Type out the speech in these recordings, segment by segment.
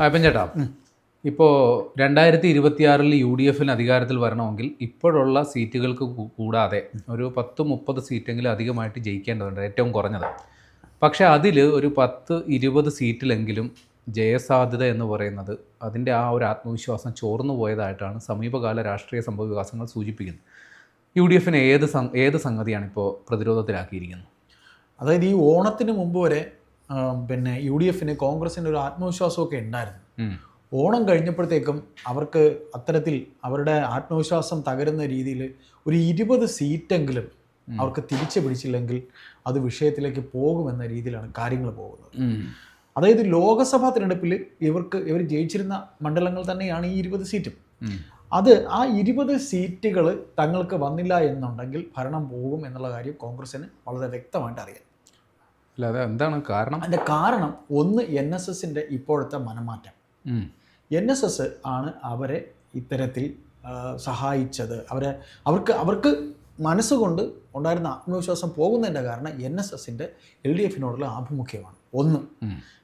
അയ്യപ്പൻ ചേട്ടാ ഇപ്പോൾ രണ്ടായിരത്തി ഇരുപത്തിയാറിൽ യു ഡി എഫിന് അധികാരത്തിൽ വരണമെങ്കിൽ ഇപ്പോഴുള്ള സീറ്റുകൾക്ക് കൂടാതെ ഒരു പത്ത് മുപ്പത് സീറ്റെങ്കിലും അധികമായിട്ട് ജയിക്കേണ്ടതുണ്ട് ഏറ്റവും കുറഞ്ഞത്. പക്ഷേ അതിൽ ഒരു പത്ത് ഇരുപത് സീറ്റിലെങ്കിലും ജയസാധ്യത എന്ന് പറയുന്നത് അതിന്റെ ആ ഒരു ആത്മവിശ്വാസം ചോർന്നു പോയതായിട്ടാണ് സമീപകാല രാഷ്ട്രീയ സംഭവ വികാസങ്ങൾ സൂചിപ്പിക്കുന്നത്. യു ഡി എഫിന് ഏത് ഏത് സംഗതിയാണ് ഇപ്പോൾ പ്രതിരോധത്തിലാക്കിയിരിക്കുന്നത്? അതായത് ഈ ഓണത്തിന് മുമ്പ് വരെ പിന്നെ യു ഡി എഫിന് കോൺഗ്രസിന്റെ ഒരു ആത്മവിശ്വാസമൊക്കെ ഉണ്ടായിരുന്നു. ഓണം കഴിഞ്ഞപ്പോഴത്തേക്കും അവർക്ക് അത്തരത്തിൽ അവരുടെ ആത്മവിശ്വാസം തകരുന്ന രീതിയിൽ ഒരു ഇരുപത് സീറ്റെങ്കിലും അവർക്ക് തിരിച്ചു പിടിച്ചില്ലെങ്കിൽ അത് വിഷയത്തിലേക്ക് പോകുമെന്ന രീതിയിലാണ് കാര്യങ്ങൾ പോകുന്നത്. അതായത് ലോകസഭാ തിരഞ്ഞെടുപ്പിൽ ഇവർക്ക് ഇവർ ജയിച്ചിരുന്ന മണ്ഡലങ്ങൾ തന്നെയാണ് ഈ ഇരുപത് സീറ്റും. അത് ആ ഇരുപത് സീറ്റുകൾ തങ്ങൾക്ക് വന്നില്ല എന്നുണ്ടെങ്കിൽ ഭരണം പോകും എന്നുള്ള കാര്യം കോൺഗ്രസിന് വളരെ വ്യക്തമായിട്ട് അറിയാം. അല്ല അത് എന്താണ് കാരണം? അതിന്റെ കാരണം ഒന്ന് എൻ എസ് എസിന്റെ ഇപ്പോഴത്തെ മനമാറ്റം. എൻ എസ് എസ് ആണ് അവരെ ഇത്തരത്തിൽ സഹായിച്ചത്. അവരെ അവർക്ക് അവർക്ക് മനസ്സുകൊണ്ട് ഉണ്ടായിരുന്ന ആത്മവിശ്വാസം പോകുന്നതിന്റെ കാരണം എൻ എസ് എസിന്റെ എൽ ഡി എഫിനോടുള്ള ആഭിമുഖ്യമാണ്. ഒന്ന്.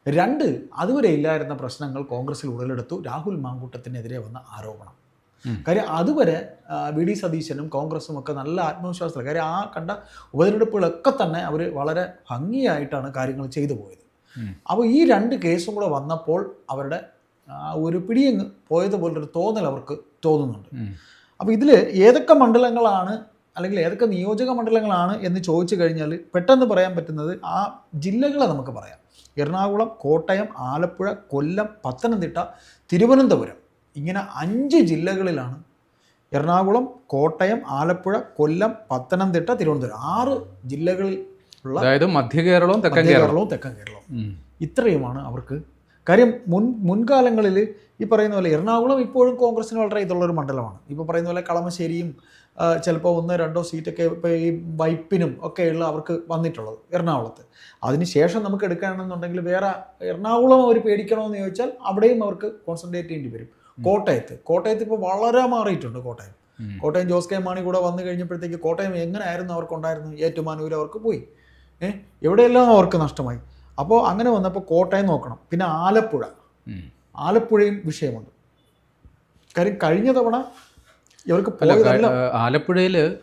രണ്ട് അതുവരെ ഇല്ലായിരുന്ന പ്രശ്നങ്ങൾ കോൺഗ്രസിൽ ഉടലെടുത്തു. രാഹുൽ മാങ്കൂട്ടത്തിനെതിരെ വന്ന ആരോപണം. കാര്യം അതുവരെ വി ഡി സതീശനും കോൺഗ്രസും ഒക്കെ നല്ല ആത്മവിശ്വാസത്തിൽ കാര്യം ആ കണ്ട ഉപതെരഞ്ഞെടുപ്പുകളൊക്കെ തന്നെ അവർ വളരെ ഭംഗിയായിട്ടാണ് കാര്യങ്ങൾ ചെയ്തു പോയത്. അപ്പോൾ ഈ രണ്ട് കേസും കൂടെ വന്നപ്പോൾ അവരുടെ ഒരു പിടിയങ്ങ് പോയതുപോലൊരു തോന്നൽ അവർക്ക് തോന്നുന്നുണ്ട്. അപ്പോൾ ഇതിൽ ഏതൊക്കെ മണ്ഡലങ്ങളാണ് അല്ലെങ്കിൽ ഏതൊക്കെ നിയോജക മണ്ഡലങ്ങളാണ് എന്ന് ചോദിച്ചു കഴിഞ്ഞാൽ പെട്ടെന്ന് പറയാൻ പറ്റുന്നത് ആ ജില്ലകളെ നമുക്ക് പറയാം. എറണാകുളം കോട്ടയം ആലപ്പുഴ കൊല്ലം പത്തനംതിട്ട തിരുവനന്തപുരം. ഇങ്ങനെ അഞ്ച് ജില്ലകളിലാണ്. എറണാകുളം കോട്ടയം ആലപ്പുഴ കൊല്ലം പത്തനംതിട്ട തിരുവനന്തപുരം. ആറ് ജില്ലകളിൽ ഉള്ള അതായത് മധ്യ കേരളവും തെക്കൻ കേരളവും തെക്കൻ കേരളവും. ഇത്രയുമാണ് അവർക്ക്. കാര്യം മുൻ മുൻകാലങ്ങളിൽ ഈ പറയുന്ന പോലെ എറണാകുളം ഇപ്പോഴും കോൺഗ്രസിന് വളരെ ഇതുള്ളൊരു മണ്ഡലമാണ്. ഇപ്പോൾ പറയുന്ന പോലെ കളമശ്ശേരിയും ചിലപ്പോൾ ഒന്ന് രണ്ടോ സീറ്റൊക്കെ ഇപ്പോൾ ഈ വൈപ്പിനും ഒക്കെയുള്ള അവർക്ക് വന്നിട്ടുള്ളത് എറണാകുളത്ത്. അതിനുശേഷം നമുക്ക് എടുക്കുകയാണെന്നുണ്ടെങ്കിൽ വേറെ എറണാകുളം അവർ പേടിക്കണമെന്ന് ചോദിച്ചാൽ അവിടെയും അവർക്ക് കോൺസെൻട്രേറ്റ് ചെയ്യേണ്ടി വരും. കോട്ടയത്ത്. കോട്ടയത്ത് ഇപ്പോൾ വളരെ മാറിയിട്ടുണ്ട് കോട്ടയം. കോട്ടയം ജോസ് കെ മാണി കൂടെ വന്നു കഴിഞ്ഞപ്പോഴത്തേക്ക് കോട്ടയം എങ്ങനെയായിരുന്നു അവർക്കുണ്ടായിരുന്നു? ഏറ്റുമാനൂർ അവർക്ക് പോയി. ഏഹ് എവിടെയെല്ലാം അവർക്ക് നഷ്ടമായി? അപ്പോൾ അങ്ങനെ വന്നപ്പോൾ കോട്ടയം നോക്കണം. പിന്നെ ആലപ്പുഴ. ആലപ്പുഴയും വിഷയമുണ്ട്. കാര്യം കഴിഞ്ഞ തവണ ഇവർക്ക് ആലപ്പുഴയിൽ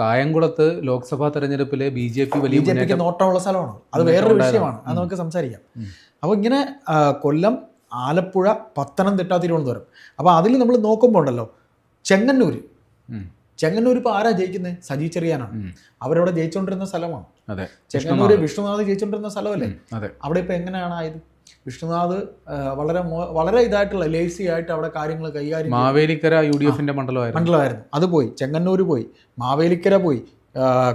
കായംകുളത്ത് ലോക്സഭാ തെരഞ്ഞെടുപ്പിലെ ബി ജെ പി ബി വലിയ ജെ പിക്ക് നോട്ടമുള്ള സ്ഥലമാണ്. അത് വേറൊരു വിഷയമാണ്. അത് നമുക്ക് സംസാരിക്കാം. അപ്പോൾ ഇങ്ങനെ കൊല്ലം ആലപ്പുഴ പത്തനംതിട്ട തിരുവനന്തപുരം. അപ്പോൾ അതിൽ നമ്മൾ നോക്കുമ്പോൾ ഉണ്ടല്ലോ ചെങ്ങന്നൂർ ചെങ്ങന്നൂർ ഇപ്പോൾ ആരാ ജയിക്കുന്നത് സജി ചെറിയാനാണ്. അവരവിടെ ജയിച്ചുകൊണ്ടിരുന്ന സ്ഥലമാണ് അതെ ചെങ്ങന്നൂർ വിഷ്ണുനാഥ്. ജയിച്ചുകൊണ്ടിരുന്ന സ്ഥലമല്ലേ? അവിടെ ഇപ്പോൾ എങ്ങനെയാണ് ആയത്? വിഷ്ണുനാഥ് വളരെ വളരെ ഇതായിട്ടുള്ള ലേസി ആയിട്ട് അവിടെ കാര്യങ്ങൾ കൈകാര്യം മാവേലിക്കര യു ഡി എഫിന്റെ മണ്ഡലമായിരുന്നു. മണ്ഡലമായിരുന്നു. അത് പോയി ചെങ്ങന്നൂർ പോയി. മാവേലിക്കര പോയി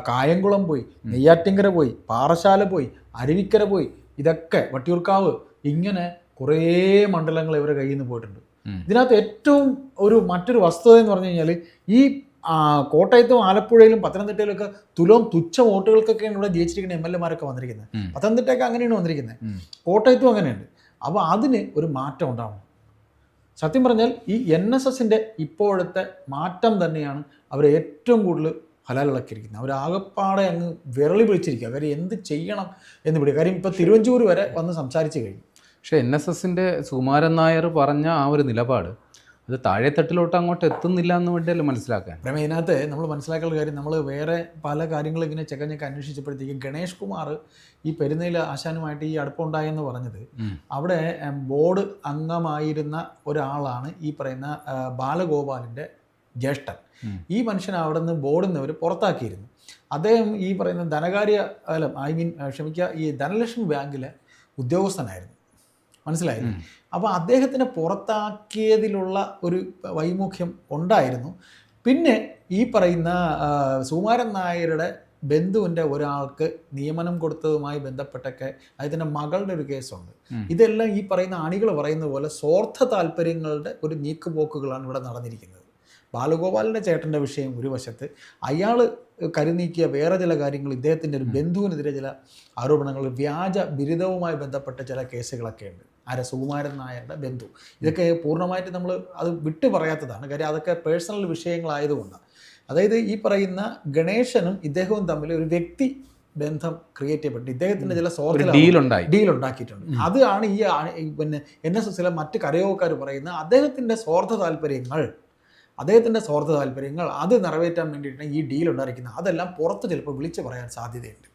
കായംകുളം പോയി നെയ്യാറ്റിങ്കര പോയി പാറശാല പോയി അരുവിക്കര പോയി ഇതൊക്കെ വട്ടിയൂർക്കാവ് ഇങ്ങനെ കുറേ മണ്ഡലങ്ങൾ ഇവരുടെ കയ്യിൽ നിന്ന് പോയിട്ടുണ്ട് ഇതിനകത്ത് ഏറ്റവും ഒരു മറ്റൊരു വസ്തുത എന്ന് പറഞ്ഞു കഴിഞ്ഞാൽ ഈ കോട്ടയത്തും ആലപ്പുഴയിലും പത്തനംതിട്ടയിലും ഒക്കെ തുലോം തുച്ഛ വോട്ടുകൾക്കൊക്കെയാണ് ഇവിടെ ജയിച്ചിരിക്കുന്ന എം എൽ എമാരൊക്കെ വന്നിരിക്കുന്നത്. പത്തനംതിട്ടയൊക്കെ അങ്ങനെയാണ് വന്നിരിക്കുന്നത്. കോട്ടയത്തും അങ്ങനെയുണ്ട്. അപ്പോൾ അതിന് ഒരു മാറ്റം ഉണ്ടാവണം. സത്യം പറഞ്ഞാൽ ഈ എൻ എസ് എസിന്റെ ഇപ്പോഴത്തെ മാറ്റം തന്നെയാണ് അവർ ഏറ്റവും കൂടുതൽ ഹലാലിളക്കിയിരിക്കുന്നത്. അവർ ആകപ്പാടെ അങ്ങ് വിരളി പിടിച്ചിരിക്കുക അവർ എന്ത് ചെയ്യണം എന്ന് പിടിക്കുക കാര്യം ഇപ്പോൾ തിരുവഞ്ചൂർ വരെ വന്ന് സംസാരിച്ച് കഴിഞ്ഞു. പക്ഷെ എൻ എസ് എസിന്റെ സുകുമാരൻ നായർ പറഞ്ഞ ആ ഒരു നിലപാട് അത് താഴെത്തട്ടിലോട്ട് അങ്ങോട്ട് എത്തുന്നില്ല എന്ന് വേണ്ടിയല്ലേ മനസ്സിലാക്കാൻ. പ്രമേ ഇതിനകത്ത് നമ്മൾ മനസ്സിലാക്കാനുള്ള കാര്യം നമ്മൾ വേറെ പല കാര്യങ്ങളും ഇങ്ങനെ ചെക്കഞ്ഞൊക്കെ അന്വേഷിച്ചപ്പോഴത്തേക്കും ഗണേഷ് കുമാർ ഈ പെരുന്നയിൽ ആശാനുമായിട്ട് ഈ അടുപ്പമുണ്ടായെന്ന് പറഞ്ഞത്. അവിടെ ബോർഡ് അംഗമായിരുന്ന ഒരാളാണ് ഈ പറയുന്ന ബാലഗോപാലിന്റെ ജ്യേഷ്ഠൻ. ഈ മനുഷ്യൻ അവിടെ നിന്ന് ബോർഡിൽ നിന്ന് അവർ പുറത്താക്കിയിരുന്നു. അദ്ദേഹം ഈ പറയുന്ന ധനകാര്യ അല്ല ഐ മീൻ ക്ഷമിക്കുക ഈ ധനലക്ഷ്മി ബാങ്കിലെ ഉദ്യോഗസ്ഥനായിരുന്നു. മനസ്സിലായില്ലേ അപ്പോൾ അദ്ദേഹത്തിനെ പുറത്താക്കിയതിലുള്ള ഒരു വൈമുഖ്യം ഉണ്ടായിരുന്നു. പിന്നെ ഈ പറയുന്ന സുമാരൻ നായരുടെ ബന്ധുവിന്റെ ഒരാൾക്ക് നിയമനം കൊടുത്തതുമായി ബന്ധപ്പെട്ടൊക്കെ അദ്ദേഹത്തിന്റെ മകളുടെ ഒരു കേസുണ്ട്. ഇതെല്ലാം ഈ പറയുന്ന അണികൾ പറയുന്ന പോലെ സ്വാർത്ഥ താല്പര്യങ്ങളുടെ ഒരു നീക്കുപോക്കുകളാണ് ഇവിടെ നടന്നിരിക്കുന്നത്. ബാലഗോപാലിന്റെ ചേട്ടന്റെ വിഷയം ഒരു വശത്ത് അയാൾ കരുനീക്കിയ വേറെ ചില കാര്യങ്ങൾ ഇദ്ദേഹത്തിന്റെ ഒരു ബന്ധുവിനെതിരെ ചില ആരോപണങ്ങൾ വ്യാജ ബിരുദവുമായി ബന്ധപ്പെട്ട ചില കേസുകളൊക്കെ ഉണ്ട് ആരെ സുകുമാരൻ നായരുടെ ബന്ധു. ഇതൊക്കെ പൂർണമായിട്ട് നമ്മൾ അത് വിട്ടു പറയാത്തതാണ്. കാര്യം അതൊക്കെ പേഴ്സണൽ വിഷയങ്ങളായതുകൊണ്ടാണ്. അതായത് ഈ പറയുന്ന ഗണേശനും ഇദ്ദേഹവും തമ്മിൽ ഒരു വ്യക്തി ബന്ധം ക്രിയേറ്റ് ചെയ്യപ്പെട്ടു ഇദ്ദേഹത്തിന്റെ ചില ഡീലുണ്ടായി ഡീൽ ഉണ്ടാക്കിയിട്ടുണ്ട്. അതാണ് ഈ പിന്നെ എൻ എസ് എസിലെ മറ്റ് കരയോഗക്കാർ പറയുന്ന അദ്ദേഹത്തിന്റെ സ്വാർത്ഥ താല്പര്യങ്ങൾ അദ്ദേഹത്തിന്റെ സ്വാർത്ഥ താല്പര്യങ്ങൾ അത് നിറവേറ്റാൻ വേണ്ടിയിട്ടാണ് ഈ ഡീൽ ഉണ്ടായിരിക്കുന്നത്. അതെല്ലാം പുറത്ത് ചിലപ്പോൾ വിളിച്ചു പറയാൻ സാധ്യതയുണ്ട്.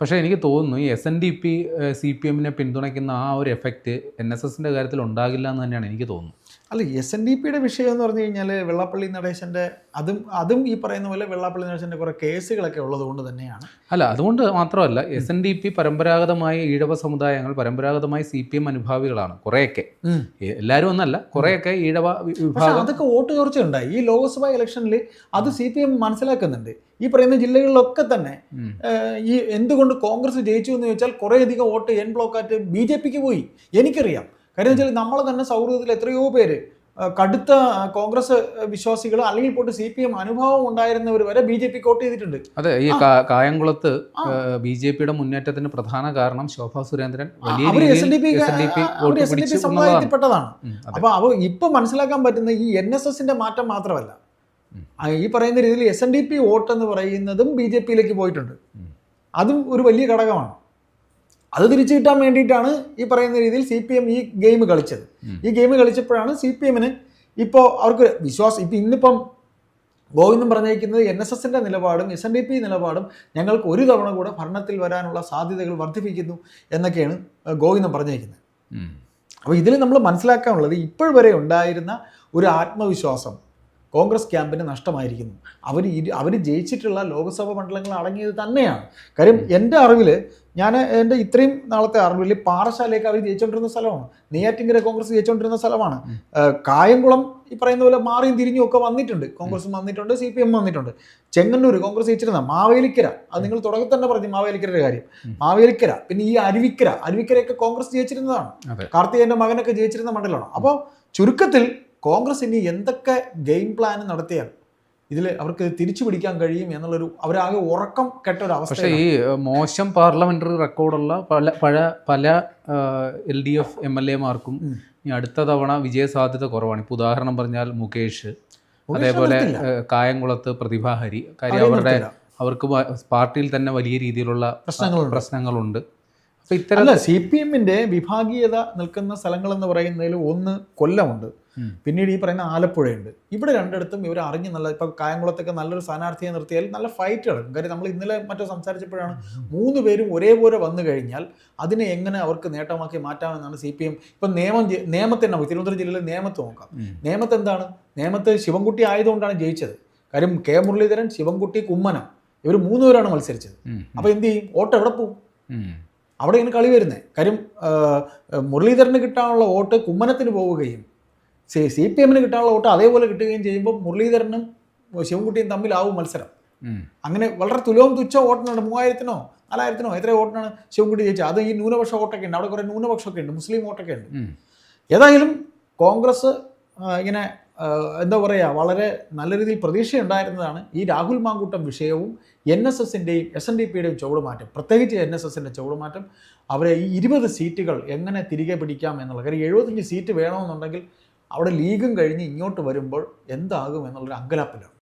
പക്ഷേ എനിക്ക് തോന്നുന്നു ഈ S N D P C P എമ്മിനെ പിന്തുണയ്ക്കുന്ന ആ ഒരു എഫക്റ്റ് എൻ എസ് എസിന്റെ കാര്യത്തിൽ ഉണ്ടാകില്ല എന്ന് തന്നെയാണ് എനിക്ക് തോന്നുന്നത്. അല്ല എസ് എൻ ഡി പിയുടെ വിഷയം എന്ന് പറഞ്ഞു കഴിഞ്ഞാൽ വെള്ളാപ്പള്ളി നടേശന്റെ അതും അതും ഈ പറയുന്ന പോലെ വെള്ളാപ്പള്ളി നടേശന്റെ കുറേ കേസുകളൊക്കെ ഉള്ളത് കൊണ്ട് തന്നെയാണ്. അല്ല അതുകൊണ്ട് മാത്രമല്ല എസ് എൻ ഡി പി പരമ്പരാഗതമായ ഈഴവ സമുദായങ്ങൾ പരമ്പരാഗതമായി സി പി എം അനുഭാവികളാണ് കുറേയൊക്കെ. എല്ലാവരും ഒന്നല്ല കുറേയൊക്കെ ഈഴവ വിഭാഗം. അതൊക്കെ വോട്ട് ചോർച്ച ഉണ്ടായി ഈ ലോക്സഭാ ഇലക്ഷനിൽ അത് സി പി എം മനസ്സിലാക്കുന്നുണ്ട്. ഈ പറയുന്ന ജില്ലകളിലൊക്കെ തന്നെ ഈ എന്തുകൊണ്ട് കോൺഗ്രസ് ജയിച്ചു എന്ന് ചോദിച്ചാൽ കുറേയധികം വോട്ട് എൻ ബ്ലോക്കാറ്റ് ബി ജെ പിക്ക് പോയി. എനിക്കറിയാം. കാര്യം വെച്ചാൽ നമ്മളെ തന്നെ സൗഹൃദത്തിൽ എത്രയോ പേര് കടുത്ത കോൺഗ്രസ് വിശ്വാസികൾ അല്ലെങ്കിൽ പോട്ട് സി പി എം അനുഭവം ഉണ്ടായിരുന്നവർ വരെ ബി ജെ പി വോട്ട് ചെയ്തിട്ടുണ്ട്. അതെ ഈ കായംകുളത്ത് ബി ജെ പിയുടെ മുന്നേറ്റത്തിന് പ്രധാന കാരണം ശോഭാ സുരേന്ദ്രൻ. വലിയ സമുദായത്തിൽപ്പെട്ടതാണ് അപ്പൊ അവ ഇപ്പൊ മനസ്സിലാക്കാൻ പറ്റുന്ന ഈ എൻ എസ് എസിന്റെ മാറ്റം മാത്രമല്ല. ഈ പറയുന്ന രീതിയിൽ S N D P vote എന്ന് പറയുന്നതും ബി ജെ പിയിലേക്ക് പോയിട്ടുണ്ട്. അതും ഒരു വലിയ ഘടകമാണ്. അത് തിരിച്ചു കിട്ടാൻ വേണ്ടിയിട്ടാണ് ഈ പറയുന്ന രീതിയിൽ സി പി എം ഈ ഗെയിം കളിച്ചത്. ഈ ഗെയിം കളിച്ചപ്പോഴാണ് സി പി എമ്മിന് ഇപ്പോൾ അവർക്ക് വിശ്വാസം ഇപ്പം ഇന്നിപ്പം ഗോവിന്ദൻ പറഞ്ഞിരിക്കുന്നത് എൻ എസ് എസിന്റെ നിലപാടും എസ് എൻ ഡി പി നിലപാടും ഞങ്ങൾക്ക് ഒരു തവണ കൂടെ ഭരണത്തിൽ വരാനുള്ള സാധ്യതകൾ വർദ്ധിപ്പിക്കുന്നു എന്നൊക്കെയാണ് ഗോവിന്ദൻ പറഞ്ഞിരിക്കുന്നത് അപ്പോൾ ഇതിൽ നമ്മൾ മനസ്സിലാക്കാനുള്ളത് ഇപ്പോൾ വരെ ഉണ്ടായിരുന്ന ഒരു ആത്മവിശ്വാസം കോൺഗ്രസ് ക്യാമ്പിന് നഷ്ടമായിരിക്കുന്നു. അവർ അവർ ജയിച്ചിട്ടുള്ള ലോക്സഭാ മണ്ഡലങ്ങൾ അടങ്ങിയത് തന്നെയാണ്. കാര്യം എന്റെ അറിവിൽ ഞാൻ എന്റെ ഇത്രയും നാളത്തെ അറിവിൽ പാറശാലയൊക്കെ അവർ ജയിച്ചുകൊണ്ടിരുന്ന സ്ഥലമാണ്. നെയ്യാറ്റിങ്കര കോൺഗ്രസ് ജയിച്ചുകൊണ്ടിരുന്ന സ്ഥലമാണ്. കായംകുളം ഈ പറയുന്ന പോലെ മാറിയും തിരിഞ്ഞും ഒക്കെ വന്നിട്ടുണ്ട്. കോൺഗ്രസും വന്നിട്ടുണ്ട് സി പി എം വന്നിട്ടുണ്ട്. ചെങ്ങന്നൂർ കോൺഗ്രസ് ജയിച്ചിരുന്ന മാവേലിക്കര. അത് നിങ്ങൾ തുടക്കത്തിൽ തന്നെ പറഞ്ഞു മാവേലിക്കരയുടെ കാര്യം. മാവേലിക്കര പിന്നെ ഈ അരുവിക്കര. അരുവിക്കരയൊക്കെ കോൺഗ്രസ് ജയിച്ചിരുന്നതാണ്. കാർത്തികേയന്റെ മകനൊക്കെ ജയിച്ചിരുന്ന മണ്ഡലമാണ്. അപ്പോൾ ചുരുക്കത്തിൽ കോൺഗ്രസ് ഇനി എന്തൊക്കെ ഗെയിം പ്ലാൻ നടത്തിയാൽ ഇതിൽ അവർക്ക് തിരിച്ചു പിടിക്കാൻ കഴിയും എന്നുള്ളൊരു അവരാകെ ഉറക്കം കെട്ട ഒരു പക്ഷേ അവസ്ഥ ഈ മോശം പാർലമെന്ററി റെക്കോർഡുള്ള പല പല പല L D F M L എമാർക്കും. ഈ അടുത്ത തവണ വിജയസാധ്യത കുറവാണ്. ഇപ്പോൾ ഉദാഹരണം പറഞ്ഞാൽ മുകേഷ് അതേപോലെ കായംകുളത്ത് പ്രതിഭാഹരി കാര്യം അവരുടെ അവർക്ക് പാർട്ടിയിൽ തന്നെ വലിയ രീതിയിലുള്ള പ്രശ്നങ്ങളുണ്ട്. ഇത്തരം സി പി എമ്മിന്റെ വിഭാഗീയത നിൽക്കുന്ന സ്ഥലങ്ങൾ എന്ന് പറയുന്നതിൽ ഒന്ന് കൊല്ലമുണ്ട്. പിന്നീട് ഈ പറയുന്ന ആലപ്പുഴയുണ്ട്. ഇവിടെ രണ്ടിടത്തും ഇവർ അറിഞ്ഞ് നല്ല ഇപ്പൊ കായംകുളത്തൊക്കെ നല്ലൊരു സ്ഥാനാർത്ഥിയെ നിർത്തിയാൽ നല്ല ഫൈറ്റ് നടക്കും. കാര്യം നമ്മൾ ഇന്നലെ മറ്റോ സംസാരിച്ചപ്പോഴാണ് മൂന്ന് പേരും ഒരേപോലെ വന്നു കഴിഞ്ഞാൽ അതിനെ എങ്ങനെ അവർക്ക് നേട്ടമാക്കി മാറ്റാമെന്നാണ് സി പി എം ഇപ്പൊ നിയമം നിയമത്തെ നമുക്ക് തിരുവനന്തപുരം ജില്ലയിലെ നിയമത്ത് നോക്കാം. നിയമത്ത് എന്താണ്? നിയമത്ത് ശിവൻകുട്ടി ആയതുകൊണ്ടാണ് ജയിച്ചത്. കാര്യം കെ മുരളീധരൻ ശിവൻകുട്ടി കുമ്മനം ഇവർ മൂന്നുപേരാണ് മത്സരിച്ചത്. അപ്പൊ എന്ത് ചെയ്യും? വോട്ട് എവിടെ പോകും. അവിടെയാണ് കളി വരുന്നത് കാര്യം മുരളീധരന് കിട്ടാനുള്ള വോട്ട് കുമ്മനത്തിന് പോവുകയും സി സി പി എമ്മിന് കിട്ടാനുള്ള വോട്ട് അതേപോലെ കിട്ടുകയും ചെയ്യുമ്പോൾ മുരളീധരനും ശിവൻകുട്ടിയും തമ്മിലാവും മത്സരം. അങ്ങനെ വളരെ തുലവും തുച്ഛ വോട്ടിനാണ്. മൂവായിരത്തിനോ നാലായിരത്തിനോ എത്ര വോട്ടിനാണ് ശിവൻകുട്ടി ജയിച്ചത്. അത് ഈ ന്യൂനപക്ഷ വോട്ടൊക്കെ ഉണ്ട്. അവിടെ കുറേ ന്യൂനപക്ഷമൊക്കെ ഉണ്ട്. മുസ്ലിം വോട്ടൊക്കെ ഉണ്ട്. ഏതായാലും കോൺഗ്രസ് ഇങ്ങനെ എന്താ പറയുക വളരെ നല്ല രീതിയിൽ പ്രതീക്ഷയുണ്ടായിരുന്നതാണ് ഈ രാഹുൽ മാങ്കൂട്ടം വിഷയവും എൻ എസ് എസിന്റെയും എസ് എൻ ഡി പിയുടെയും ചുവടുമാറ്റം. പ്രത്യേകിച്ച് എൻ എസ് എസിന്റെ ചുവടുമാറ്റം അവരെ ഈ ഇരുപത് സീറ്റുകൾ എങ്ങനെ തിരികെ പിടിക്കാം എന്നുള്ള കാര്യം എഴുപത്തഞ്ച് സീറ്റ് വേണമെന്നുണ്ടെങ്കിൽ അവിടെ ലീഗും കഴിഞ്ഞ് ഇങ്ങോട്ട് വരുമ്പോൾ എന്താകും എന്നുള്ളൊരു അങ്കലാപ്പിലാണ്.